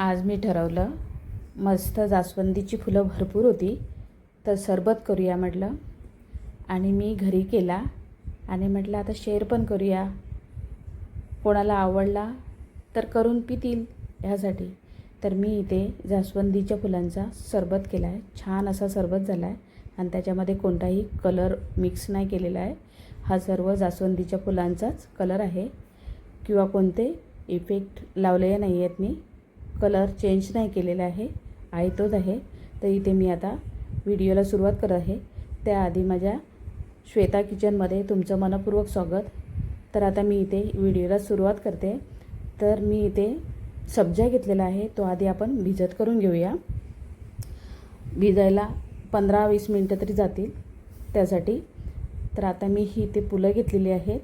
आज मी ठरवलं मस्त जास्वंदीची फुलं भरपूर होती तर सरबत करूया म्हटलं. आणि मी घरी केला आणि म्हटलं आता शेअर पण करूया. कोणाला आवडला तर करून पितील ह्यासाठी. तर मी इथे जास्वंदीच्या फुलांचा सरबत केला आहे छान असा सरबत झाला आहे आणि त्याच्यामध्ये कोणताही कलर मिक्स नाही केलेला आहे. हा सर्व जास्वंदीच्या फुलांचाच कलर आहे. किंवा कोणते इफेक्ट लावलेले नाही आहेत मी. कलर चेंज नाही केलेला आहे. आहे तोच आहे. तर इथे मी आता व्हिडिओला सुरुवात करत आहे. त्याआधी माझ्या श्वेता किचनमध्ये तुमचं मनपूर्वक स्वागत. तर आता मी इथे व्हिडिओला सुरुवात करते. तर मी इथे सब्जा घेतलेला आहे. तो आधी आपण भिजत करून घेऊया. भिजायला पंधरा वीस मिनटं तरी जातील त्यासाठी. तर आता मी ही इथे फुलं घेतलेली आहेत.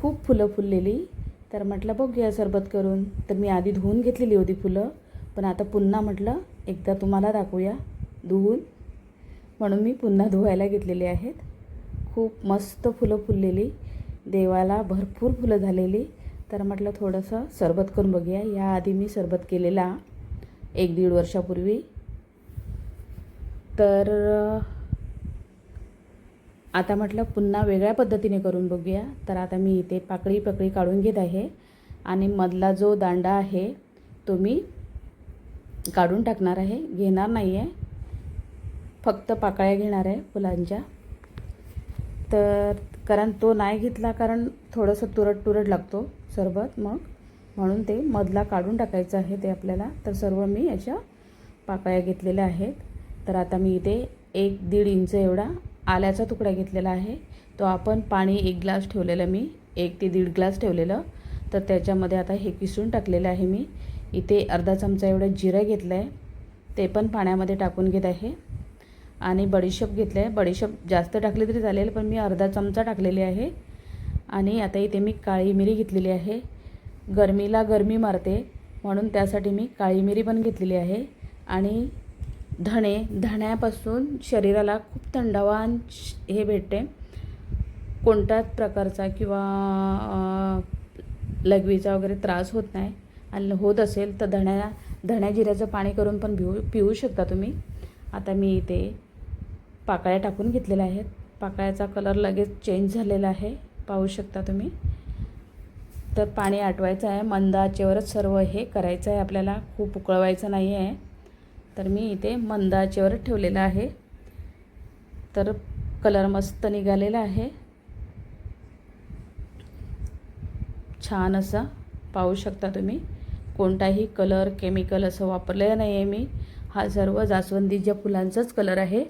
खूप फुलं फुललेली. तर म्हटलं बघूया सरबत करून. तर मी आधी धुवून घेतलेली होती फुलं पण आता पुन्हा म्हटलं एकदा तुम्हाला दाखवूया धुवून. म्हणून मी पुन्हा धुवायला घेतलेली आहेत. खूप मस्त फुलं फुललेली देवाला भरपूर फुलं झालेली. तर म्हटलं थोडंसं सरबत करून बघूया. याआधी मी सरबत केलेला एक दीड वर्षापूर्वी. तर आता म्हटलं पुन्हा वेगळ्या पद्धतीने करून बघूया. तर आता मी इथे पाकळी पकळी काढून घेत आहे. आणि मधला जो दांडा आहे तो मी काढून टाकणार आहे. घेणार नाही आहे फक्त पाकळ्या घेणार आहे फुलांच्या. तर कारण तो नाही घेतला कारण थोडंसं तुरट तुरट लागतो सरबत मग. म्हणून ते मधला काढून टाकायचं आहे ते आपल्याला. तर सर्व मी याच्या पाकळ्या घेतलेल्या आहेत. तर आता मी इथे एक दीड इंच एवढा आल्याचा तुकडा घेतलेला आहे. तो आपण पाणी एक ग्लास ठेवलेलं मी एक ते दीड ग्लास ठेवलेलं. तर त्याच्यामध्ये आता हे किसून टाकलेलं आहे मी. इथे अर्धा चमचा एवढं जिरं घेतलं आहे ते पण पाण्यामध्ये टाकून घेत आहे. आणि बडीशेप घेतलं आहे बडीशेप जास्त टाकली तरी चालेल पण मी अर्धा चमचा टाकलेली आहे. आणि आता इथे मी काळी मिरी घेतलेली आहे. गरमीला गरमी मारते म्हणून त्यासाठी मी काळी मिरी पण घेतलेली आहे. आणि धणे धण्यापासून शरीराला खूप थंडावा श- हे भेटते. कोणत्याच प्रकारचा किंवा लघवीचा वगैरे त्रास होत नाही. आणि होत असेल तर धण्या धण्या जिऱ्याचं पाणी करून पण पिऊ पिऊ शकता तुम्ही. आता मी इथे पाकळ्या टाकून घेतलेल्या आहेत. पाकळ्याचा कलर लगेच चेंज झालेला आहे. पाहू शकता तुम्ही. तर पाणी आटवायचं आहे. मंद आचेवरच सर्व हे करायचं आहे आपल्याला. खूप उकळवायचं नाही आहे तर मी इथे मंद आचेवर ठेवलेलं आहे. तर कलर मस्त निघालेला आहे. छान असा पाहू शकता तुम्ही. कोणताही कलर केमिकल असं वापरलेलं नाही आहे मी. हा सर्व जास्वंदीच्या फुलांचाच कलर आहे.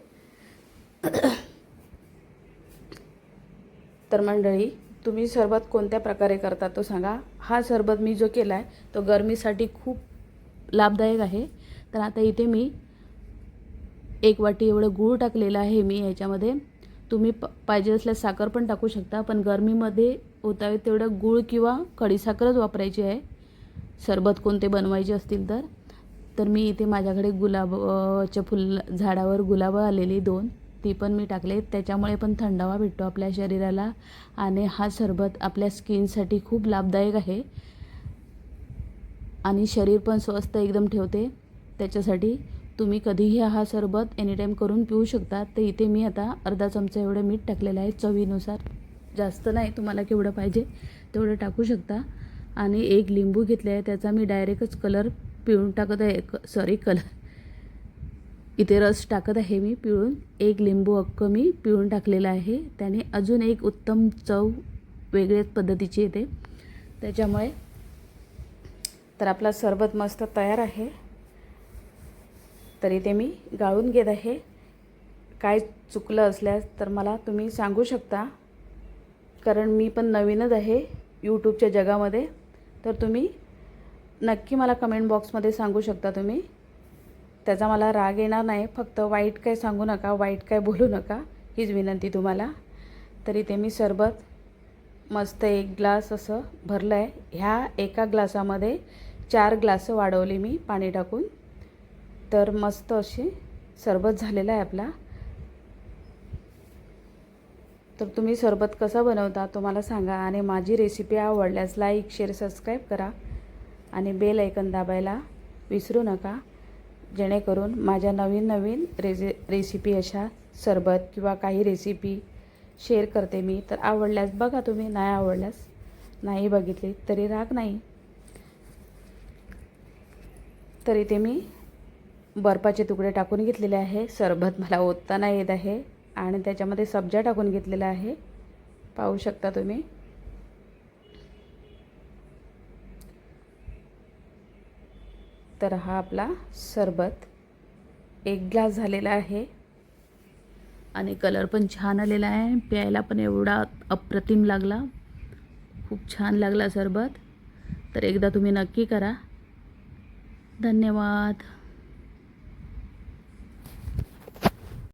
तर मंडळी तुम्ही सरबत कोणत्या प्रकारे करता तो सांगा. हा सरबत मी जो केला आहे तो गरमीसाठी खूप लाभदायक आहे. तर आता इथे मी एक वाटी एवढं गूळ टाकलेलं आहे मी ह्याच्यामध्ये तुम्ही प पाहिजे असल्यास साखर पण टाकू शकता पण गरमीमध्ये होता तेवढं गूळ किंवा खडीसाखरच वापरायची आहे. सरबत कोणते बनवायचे असतील तर. तर मी इथे माझ्याकडे गुलाबाच्या फुल झाडावर गुलाबं आलेली दोन. ती पण मी टाकले. त्याच्यामुळे पण थंडावा भेटतो आपल्या शरीराला आणि हा सरबत आपल्या स्किनसाठी खूप लाभदायक आहे. आणि शरीर पण स्वस्त एकदम ठेवते. त्याच्यासाठी तुम्ही कधीही हा सरबत एनीटाईम करून पिऊ शकता. तर इथे मी आता अर्धा चमचा एवढं मीठ टाकलेलं आहे चवीनुसार. जास्त नाही तुम्हाला केवढं पाहिजे तेवढं टाकू शकता. आणि एक लिंबू घेतले आहे त्याचा मी डायरेक्टच कलर पिळून टाकत आहे. क सॉरी कलर इथे रस टाकत आहे मी पिळून. एक लिंबू अक्क मी पिळून टाकलेला आहे. त्याने अजून एक उत्तम चव वेगळ्याच पद्धतीची येते. त्याच्यामुळे तर आपला सरबत मस्त तयार आहे. तरी ते मी गाळून घेत आहे. काय चुकलं असल्यास तर मला तुम्ही सांगू शकता. कारण मी पण नवीनच आहे यूट्यूबच्या जगामध्ये. तर तुम्ही नक्की मला कमेंट बॉक्समध्ये सांगू शकता तुम्ही. त्याचा मला राग येणार नाही. फक्त वाईट काय सांगू नका वाईट काय बोलू नका हीच विनंती तुम्हाला. तरी ते मी सरबत मस्त एक ग्लास असं भरलं आहे ह्या एका ग्लासामध्ये चार ग्लासं वाढवली मी पाणी टाकून. तर मस्त अशी सरबत झालेला आहे आपला. तर तुम्ही सरबत कसा बनवता तो मला सांगा आणि माझी रेसिपी आवडल्यास लाईक शेअर सबस्क्राईब करा. आणि बेल ऐकन दाबायला विसरू नका. जेणेकरून माझ्या नवीन नवीन रेसि रेसिपी अशा सरबत किंवा काही रेसिपी शेअर करते मी. तर आवडल्यास बघा तुम्ही नाही आवडल्यास नाही बघितली तरी राग नाही. तरी ते मी बर्फाचे तुकडे टाकून घेतलेले आहे. सरबत मला ओतताना येत आहे आणि त्याच्यामध्ये सब्जा टाकून घेतलेला आहे. पाहू शकता तुम्ही. तर हा आपला सरबत एक ग्लास झालेला आहे. आणि कलर पण छान आलेला आहे. प्यायला पण एवढा अप्रतिम लागला. खूप छान लागला सरबत. तर एकदा तुम्ही नक्की करा. धन्यवाद.